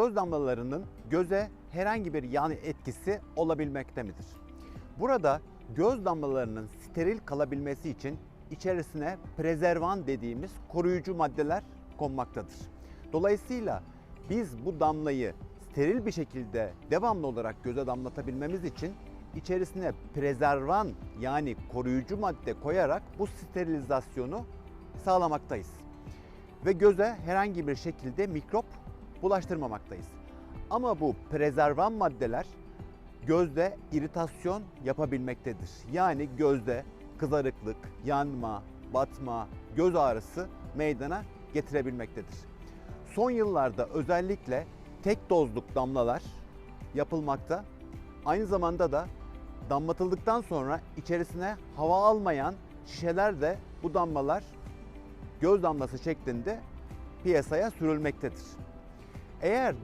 Göz damlalarının göze herhangi bir yan etkisi olabilmekte midir? Burada göz damlalarının steril kalabilmesi için içerisine prezervan dediğimiz koruyucu maddeler konmaktadır. Dolayısıyla biz bu damlayı steril bir şekilde devamlı olarak göze damlatabilmemiz için içerisine prezervan yani koruyucu madde koyarak bu sterilizasyonu sağlamaktayız. Ve göze herhangi bir şekilde mikrop bulaştırmamaktayız. Ama bu prezervan maddeler gözde iritasyon yapabilmektedir. Yani gözde kızarıklık, yanma, batma, göz ağrısı meydana getirebilmektedir. Son yıllarda özellikle tek dozluk damlalar yapılmakta. Aynı zamanda da damlatıldıktan sonra içerisine hava almayan şişeler de bu damlalar göz damlası şeklinde piyasaya sürülmektedir. Eğer